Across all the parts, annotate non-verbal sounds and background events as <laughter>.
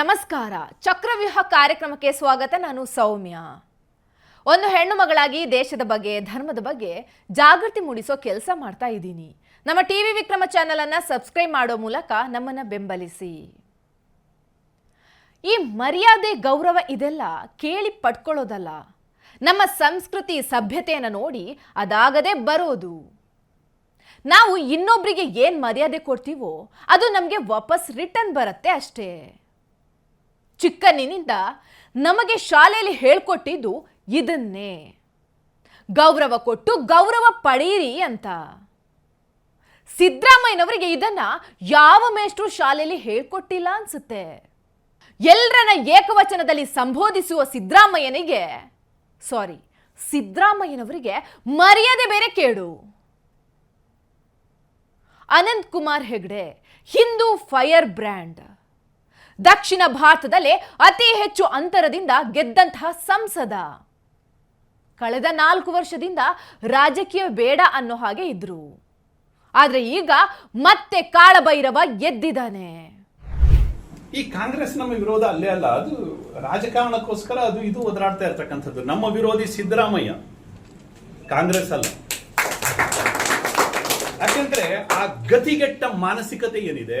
ನಮಸ್ಕಾರ. ಚಕ್ರವ್ಯೂಹ ಕಾರ್ಯಕ್ರಮಕ್ಕೆ ಸ್ವಾಗತ. ನಾನು ಸೌಮ್ಯ. ಒಂದು ಹೆಣ್ಣು ಮಗಳಾಗಿ ದೇಶದ ಬಗ್ಗೆ, ಧರ್ಮದ ಬಗ್ಗೆ ಜಾಗೃತಿ ಮೂಡಿಸೋ ಕೆಲಸ ಮಾಡ್ತಾ ಇದ್ದೀನಿ. ನಮ್ಮ ಟಿ ವಿ ವಿಕ್ರಮ ಚಾನೆಲ್ ಅನ್ನ ಸಬ್ಸ್ಕ್ರೈಬ್ ಮಾಡೋ ಮೂಲಕ ನಮ್ಮನ್ನ ಬೆಂಬಲಿಸಿ. ಈ ಮರ್ಯಾದೆ, ಗೌರವ ಇದೆಲ್ಲ ಕೇಳಿ ಪಡ್ಕೊಳ್ಳೋದಲ್ಲ. ನಮ್ಮ ಸಂಸ್ಕೃತಿ ಸಭ್ಯತೆಯನ್ನು ನೋಡಿ ಅದಾಗದೆ ಬರೋದು. ನಾವು ಇನ್ನೊಬ್ಬರಿಗೆ ಏನ್ ಮರ್ಯಾದೆ ಕೊಡ್ತೀವೋ, ಅದು ನಮಗೆ ವಾಪಸ್ ರಿಟರ್ನ್ ಬರುತ್ತೆ ಅಷ್ಟೇ. ಚಿಕ್ಕಂದಿನಿಂದ ನಮಗೆ ಶಾಲೆಯಲ್ಲಿ ಹೇಳ್ಕೊಟ್ಟಿದ್ದು ಇದನ್ನೇ. ಗೌರವ ಕೊಟ್ಟು ಗೌರವ ಪಡೆಯಿರಿ ಅಂತ. ಸಿದ್ದರಾಮಯ್ಯನವರಿಗೆ ಇದನ್ನ ಯಾವ ಮೇಷ್ಟ್ರು ಶಾಲೆಯಲ್ಲಿ ಹೇಳ್ಕೊಟ್ಟಿಲ್ಲ ಅನ್ಸುತ್ತೆ. ಎಲ್ಲರನ್ನ ಏಕವಚನದಲ್ಲಿ ಸಂಬೋಧಿಸುವ ಸಿದ್ದರಾಮಯ್ಯನಿಗೆ ಸಾರಿ ಸಿದ್ದರಾಮಯ್ಯನವರಿಗೆ ಮರ್ಯಾದೆ ಬೇರೆ ಕೇಳು ಅನಂತ್ ಕುಮಾರ್ ಹೆಗ್ಡೆ, ಹಿಂದೂ ಫೈರ್ ಬ್ರ್ಯಾಂಡ್. ದಕ್ಷಿಣ ಭಾರತದಲ್ಲೇ ಅತಿ ಹೆಚ್ಚು ಅಂತರದಿಂದ ಗೆದ್ದಂತಹ ಸಂಸದ. ಕಳೆದ ನಾಲ್ಕು ವರ್ಷದಿಂದ ರಾಜಕೀಯ ಬೇಡ ಅನ್ನೋ ಹಾಗೆ ಇದ್ರು. ಆದ್ರೆ ಈಗ ಮತ್ತೆ ಕಾಳಭೈರವ ಎದ್ದಿದ್ದಾನೆ. ಈ ಕಾಂಗ್ರೆಸ್ ನಮ್ಮ ವಿರೋಧ ಅಲ್ಲೇ ಅಲ್ಲ, ಅದು ರಾಜಕಾರಣಕ್ಕೋಸ್ಕರ ಅದು ಇದು ಒದರಾಡ್ತಾ ಇರ್ತಕ್ಕಂಥದ್ದು. ನಮ್ಮ ವಿರೋಧಿ ಸಿದ್ದರಾಮಯ್ಯ, ಕಾಂಗ್ರೆಸ್ ಅಲ್ಲ. ಯಾಕೆಂದ್ರೆ ಆ ಗತಿಗೆಟ್ಟ ಮಾನಸಿಕತೆ ಏನಿದೆ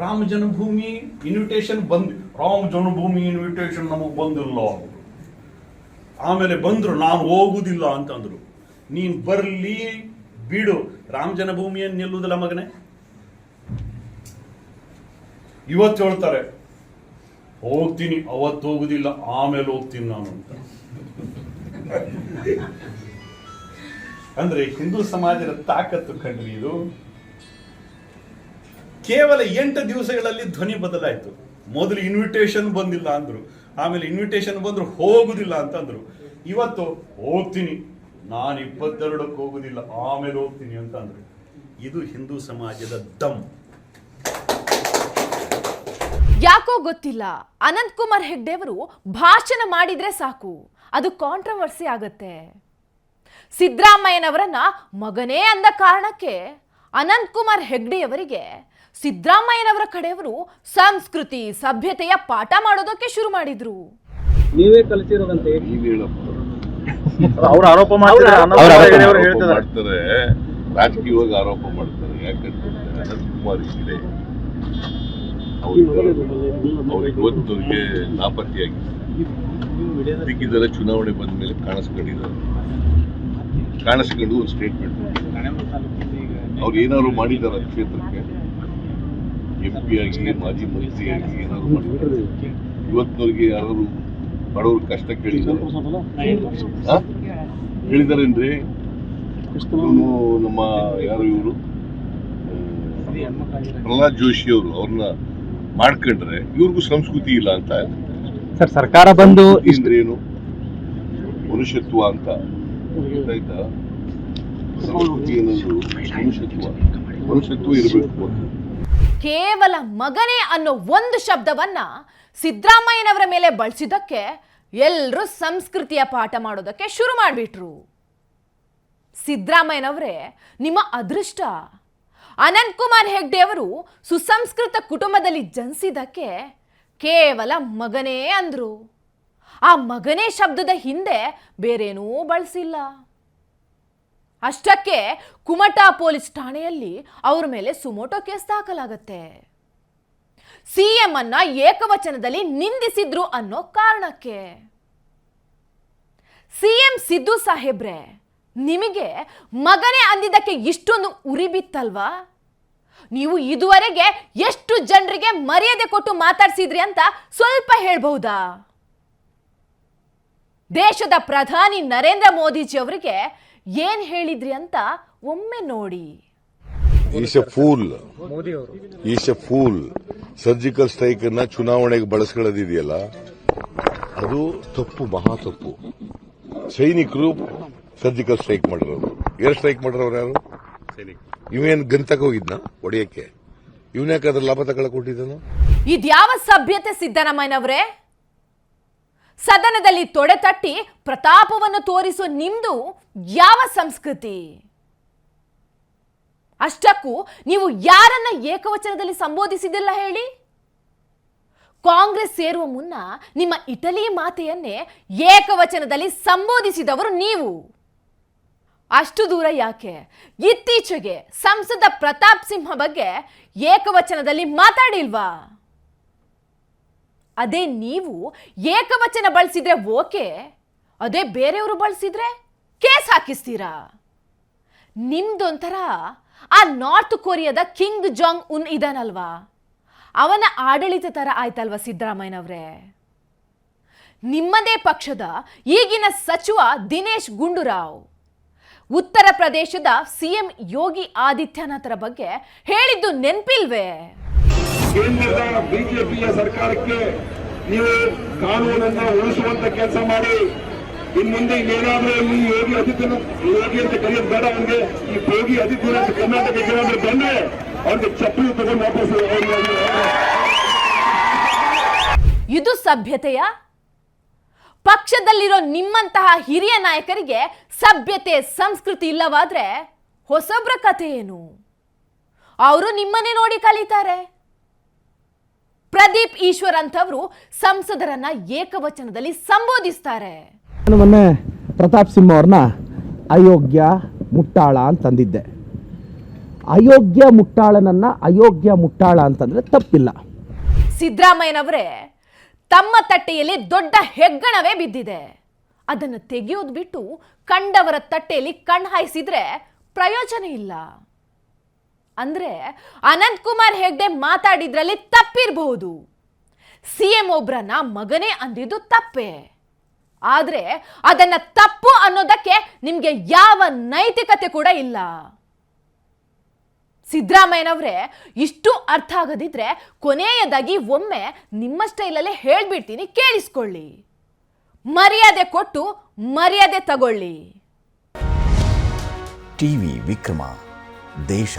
ರಾಮ ಜನ್ಮಭೂಮಿ ಇನ್ವಿಟೇಷನ್ ಬಂದ್ ರಾಮ ಜನ್ಮಭೂಮಿ ಇನ್ವಿಟೇಷನ್ ನಮಗೆ ಬಂದಿಲ್ಲ ಆಮೇಲೆ ಬಂದ್ರು ನಾನು ಹೋಗುದಿಲ್ಲ ಅಂತಂದ್ರು. ನೀನು ಬರಲಿ, ಬಿಡು. ರಾಮ ಜನ್ಮಭೂಮಿಯನ್ನು ನಿಲ್ಲುವುದಿಲ್ಲ ಮಗನೇ? ಇವತ್ತು ಹೇಳ್ತಾರೆ, ಹೋಗ್ತೀನಿ, ಅವತ್ತು ಹೋಗುದಿಲ್ಲ, ಆಮೇಲೆ ಹೋಗ್ತೀನಿ ನಾನು ಅಂತ. ಅಂದ್ರೆ ಹಿಂದೂ ಸಮಾಜದ ತಾಕತ್ತು ಕಂಡ್ರಿ ಇದು. ಕೇವಲ ಎಂಟು ದಿವಸಗಳಲ್ಲಿ ಧ್ವನಿ ಬದಲಾಯಿತು. ಮೊದಲು ಇನ್ವಿಟೇಷನ್ ಬಂದಿಲ್ಲ ಅಂದರು. ಆಮೇಲೆ ಇನ್ವಿಟೇಷನ್ ಬಂದ್ರು ಹೋಗುದಿಲ್ಲ ಅಂತಂದ್ರು ಇವತ್ತು ಹೋಗ್ತೀನಿ. ನಾನು ಇಪ್ಪತ್ತೆರಡಕ್ಕೆ ಹೋಗುದಿಲ್ಲ. ಆಮೇಲೆ ಹೋಗ್ತೀನಿ ಅಂತ ಅಂದ್ರು. ಇದು ಹಿಂದೂ ಸಮಾಜದ ದಮ್. ಯಾಕೋ ಗೊತ್ತಿಲ್ಲ. ಅನಂತ್ ಕುಮಾರ್ ಹೆಗ್ಡೆಯವರು ಭಾಷಣ ಮಾಡಿದ್ರೆ ಸಾಕು. ಅದು ಕಾಂಟ್ರವರ್ಸಿ ಆಗತ್ತೆ. ಸಿದ್ದರಾಮಯ್ಯನವರನ್ನ ಮಗನೇ ಅಂದ ಕಾರಣಕ್ಕೆ ಅನಂತ್ ಕುಮಾರ್ ಹೆಗ್ಡೆಯವರಿಗೆ ಸಿದ್ದರಾಮಯ್ಯನವರ ಕಡೆಯವರು ಸಂಸ್ಕೃತಿ ಸಭ್ಯತೆಯ ಪಾಠ ಮಾಡೋದಕ್ಕೆ ಶುರು ಮಾಡಿದ್ರು. ನೀವೇ ಕಲಿತಿರೋದಂತೆ? <laughs> ಅವ್ರ ಆರೋಪ ಮಾಡ್ತಾರೆ. ರಾಜಕೀಯವಾಗಿ ಆರೋಪ ಮಾಡ್ತಾರೆ. ಯಾಕಂದ್ರೆ ಅನಂತ್ ಕುಮಾರ್ ಹೆಗಡೆ ಅವರು ಅವ್ರು ಇವತ್ತವರೆಗೆ ನಾಪತ್ತೆಯಾಗಿದೆ ಸಿಕ್ಕಿದ್ದೆಲ್ಲ ಚುನಾವಣೆ ಬಂದ ಮೇಲೆ ಕಾಣಿಸ್ಕೊಂಡಿದ್ದಾರೆ. ಕಾಣಿಸ್ಕೊಂಡು ಒಂದು ಸ್ಟೇಟ್ಮೆಂಟ್ ಅವ್ರು ಏನಾದ್ರು ಮಾಡಿದ್ದಾರೆ ಕ್ಷೇತ್ರಕ್ಕೆ? ಎಂ ಪಿ ಆಗಿ ಮಾಜಿ ಮಂತ್ರಿಯಾಗಿ ಏನಾದ್ರು ಮಾಡಿದ್ದಾರೆ ಇವತ್ತಿನವ್ರಿಗೆ ಯಾರಾದ್ರು ಬಡವ್ರ ಕಷ್ಟ ಕೇಳಿದ್ದಾರೆ? ಹೇಳಿದಾರೇನ್ರಿ ಇವನು ನಮ್ಮ ಯಾರು ಇವರು? ಪ್ರಹ್ಲಾದ್ ಜೋಶಿ ಅವರು ಅವ್ರನ್ನ ಮಾಡ್ಕೊಂಡ್ರೆ ಇವ್ರಿಗೂ ಸಂಸ್ಕೃತಿ ಇಲ್ಲ ಅಂತ ಸರ್ ಸರ್ಕಾರ ಬಂದು ಅಂದ್ರೆ ಏನು? ಮನುಷ್ಯತ್ವ ಅಂತ. ಗೊತ್ತಾಯ್ತಾ? ಸಂಸ್ಕೃತಿ ಅನ್ನೋದು ಮನುಷ್ಯತ್ವ. ಮನುಷ್ಯತ್ವ ಇರಬೇಕು ಅಂತ. ಕೇವಲ ಮಗನೇ ಅನ್ನೋ ಒಂದು ಶಬ್ದವನ್ನ ಸಿದ್ದರಾಮಯ್ಯನವರ ಮೇಲೆ ಬಳಸಿದ್ದಕ್ಕೆ ಎಲ್ಲರೂ ಸಂಸ್ಕೃತಿಯ ಪಾಠ ಮಾಡೋದಕ್ಕೆ ಶುರು ಮಾಡಿಬಿಟ್ರು. ಸಿದ್ದರಾಮಯ್ಯನವರೇ, ನಿಮ್ಮ ಅದೃಷ್ಟ. ಅನಂತ್ ಕುಮಾರ್ ಹೆಗ್ಡೆ ಅವರು ಸುಸಂಸ್ಕೃತ ಕುಟುಂಬದಲ್ಲಿ ಜನಿಸಿದ್ದಕ್ಕೆ ಕೇವಲ ಮಗನೇ ಅಂದ್ರು. ಆ ಮಗನೇ ಶಬ್ದದ ಹಿಂದೆ ಬೇರೇನೂ ಬಳಸಿಲ್ಲ. ಅಷ್ಟಕ್ಕೆ ಕುಮಟಾ ಪೊಲೀಸ್ ಠಾಣೆಯಲ್ಲಿ ಅವ್ರ ಮೇಲೆ ಸುಮೋಟೋ ಕೇಸ್ ದಾಖಲಾಗತ್ತೆ. ಸಿಎಂ ಅನ್ನ ಏಕವಚನದಲ್ಲಿ ನಿಂದಿಸಿದ್ರು ಅನ್ನೋ ಕಾರಣಕ್ಕೆ. ಸಿಎಂ ಸಿದ್ದು ಸಾಹೇಬ್ರೆ, ನಿಮಗೆ ಮಗನೇ ಅಂದಿದ್ದಕ್ಕೆ ಇಷ್ಟೊಂದು ಉರಿ ಬಿತ್ತಲ್ವಾ? ನೀವು ಇದುವರೆಗೆ ಎಷ್ಟು ಜನರಿಗೆ ಮರ್ಯಾದೆ ಕೊಟ್ಟು ಮಾತಾಡ್ಸಿದ್ರಿ ಅಂತ ಸ್ವಲ್ಪ ಹೇಳ್ಬಹುದಾ? ದೇಶದ ಪ್ರಧಾನಿ ನರೇಂದ್ರ ಮೋದಿಜಿ ಅವರಿಗೆ ಏನ್ ಹೇಳಿದ್ರಿ ಅಂತ ಒಮ್ಮೆ ನೋಡಿ. Is a fool. ಮೋದಿ ಅವರು is a fool. Surgical strike ಅನ್ನ ಚುನಾವಣೆಗೆ ಬಳಸ್ಕೊಳ್ಳೋದಿದೆಯಲ್ಲ? ಅದು ತಪ್ಪು ಮಹಾ ತಪ್ಪು. ಸೈನಿಕರು ಸರ್ಜಿಕಲ್ ಸ್ಟ್ರೈಕ್ ಮಾಡಿರೋರು. ಏರ್ ಸ್ಟ್ರೈಕ್ ಮಾಡಿರೋರು ಯಾರು? ಇವೇನ್ ಗಂತಕ್ಕೆ ಹೋಗಿದ್ನ ಒಡೆಯಕ್ಕೆ? ಇವನ್ಯಾಕೆ ಅದ್ರ ಲಾಭ ತಗೊಳ್ಳಕ್ ಕೊಟ್ಟಿದ್ದಾನು? ಇದ್ಯಾವ ಸಭ್ಯತೆ ಸಿದ್ದರಾಮಯ್ಯನವರೇ? ಸದನದಲ್ಲಿ ತೊಡೆ ತಟ್ಟಿ ಪ್ರತಾಪವನ್ನು ತೋರಿಸುವ ನಿಮ್ದು ಯಾವ ಸಂಸ್ಕೃತಿ? ಅಷ್ಟಕ್ಕೂ ನೀವು ಯಾರನ್ನ ಏಕವಚನದಲ್ಲಿ ಸಂಬೋಧಿಸಿದಿಲ್ಲ ಹೇಳಿ? ಕಾಂಗ್ರೆಸ್ ಸೇರುವ ಮುನ್ನ ನಿಮ್ಮ ಇಟಲಿ ಮಾತೆಯನ್ನೇ ಏಕವಚನದಲ್ಲಿ ಸಂಬೋಧಿಸಿದವರು ನೀವು. ಅಷ್ಟು ದೂರ ಯಾಕೆ? ಇತ್ತೀಚೆಗೆ ಸಂಸದ ಪ್ರತಾಪ್ ಸಿಂಹ ಬಗ್ಗೆ ಏಕವಚನದಲ್ಲಿ ಮಾತಾಡಿಲ್ವಾ? ಅದೇ ನೀವು ಏಕವಚನ ಬಳಸಿದ್ರೆ ಓಕೆ, ಅದೇ ಬೇರೆಯವರು ಬಳಸಿದ್ರೆ ಕೇಸ್ ಹಾಕಿಸ್ತೀರಾ? ನಿಮ್ದೊಂಥರ ಆ ನಾರ್ತ್ ಕೊರಿಯಾದ ಕಿಂಗ್ ಜಾಂಗ್ ಉನ್ ಇದಾನಲ್ವಾ? ಅವನ ಆಡಳಿತ ಥರ ಆಯ್ತಲ್ವಾ ಸಿದ್ದರಾಮಯ್ಯನವ್ರೆ? ನಿಮ್ಮದೇ ಪಕ್ಷದ ಈಗಿನ ಸಚಿವ ದಿನೇಶ್ ಗುಂಡೂರಾವ್, ಉತ್ತರ ಪ್ರದೇಶದ ಸಿಎಂ ಯೋಗಿ ಆದಿತ್ಯನಾಥರ ಬಗ್ಗೆ ಹೇಳಿದ್ದು ನೆನ್ಪಿಲ್ವೇ? ಕೇಂದ್ರದ ಬಿಜೆಪಿಯ ಸರ್ಕಾರಕ್ಕೆ ನೀವು ಕಾನೂನನ್ನ ಉಳಿಸುವಂತ ಕೆಲಸ ಮಾಡಿ. ಇನ್ ಮುಂದೆ ಏನಾದ್ರೂ ಈ ಯೋಗಿ ಆದಿತ್ಯನಾಥ್ ಯೋಗಿ ಅಂತ ಕರೆಯೋದು ಬೇಡ ಅವನಿಗೆ. ಈ ಯೋಗಿ ಆದಿತ್ಯನಾಥ್ ಕರ್ನಾಟಕ ಏನಾದ್ರೂ ಬಂದ್ರೆ ಅವ್ರಿಗೆ ಚಪ್ಪಲಿ ತಗೊಂಡು ವಾಪಸ್ ಇದು ಸಭ್ಯತೆಯ? ಪಕ್ಷದಲ್ಲಿರೋ ನಿಮ್ಮಂತಹ ಹಿರಿಯ ನಾಯಕರಿಗೆ ಸಭ್ಯತೆ ಸಂಸ್ಕೃತಿ ಇಲ್ಲವಾದ್ರೆ ಹೊಸಬ್ರ ಕಥೆ ಏನು? ಅವರು ನಿಮ್ಮನ್ನೇ ನೋಡಿ ಕಲಿತಾರೆ. ಪ್ರದೀಪ್ ಈಶ್ವರ್ ಅಂತವರು ಸಂಸದರನ್ನ ಏಕವಚನದಲ್ಲಿ ಸಂಬೋಧಿಸ್ತಾರೆ. ನಾನು ಮೊನ್ನೆ ಪ್ರತಾಪ್ ಸಿಂಹ ಅವ್ರನ್ನ ಅಯೋಗ್ಯ ಮುಟ್ಟಾಳ ಅಂತಂದಿದ್ದೆ. ಅಯೋಗ್ಯ ಮುಟ್ಟಾಳನನ್ನ ಅಯೋಗ್ಯ ಮುಟ್ಟಾಳ ಅಂತಂದ್ರೆ ತಪ್ಪಿಲ್ಲ. ಸಿದ್ದರಾಮಯ್ಯನವರೇ ತಮ್ಮ ತಟ್ಟೆಯಲ್ಲಿ ದೊಡ್ಡ ಹೆಗ್ಗಣವೇ ಬಿದ್ದಿದೆ. ಅದನ್ನು ತೆಗೆಯೋದು ಬಿಟ್ಟು ಕಂಡವರ ತಟ್ಟೆಯಲ್ಲಿ ಕಣ್ಣು ಹಾಯಿಸಿದ್ರೆ ಪ್ರಯೋಜನ ಇಲ್ಲ. ಅಂದ್ರೆ ಅನಂತ್ ಕುಮಾರ್ ಹೆಗ್ಡೆ ಮಾತಾಡಿದ್ರಲ್ಲಿ ತಪ್ಪಿರಬಹುದು. ಸಿಎಂ ಒಬ್ರನ್ನ ಮಗನೇ ಅಂದಿದ್ದು ತಪ್ಪೆ. ಆದರೆ ಅದನ್ನು ತಪ್ಪು ಅನ್ನೋದಕ್ಕೆ ನಿಮಗೆ ಯಾವ ನೈತಿಕತೆ ಕೂಡ ಇಲ್ಲ. ಸಿದ್ದರಾಮಯ್ಯನವರೇ, ಇಷ್ಟು ಅರ್ಥ ಆಗದಿದ್ರೆ ಕೊನೆಯದಾಗಿ ಒಮ್ಮೆ ನಿಮ್ಮ ಸ್ಟೈಲಲ್ಲೇ ಹೇಳ್ಬಿಡ್ತೀನಿ ಕೇಳಿಸ್ಕೊಳ್ಳಿ. ಮರ್ಯಾದೆ ಕೊಟ್ಟು ಮರ್ಯಾದೆ ತಗೊಳ್ಳಿ. ಟಿವಿ ವಿಕ್ರಮ, ದೇಶ.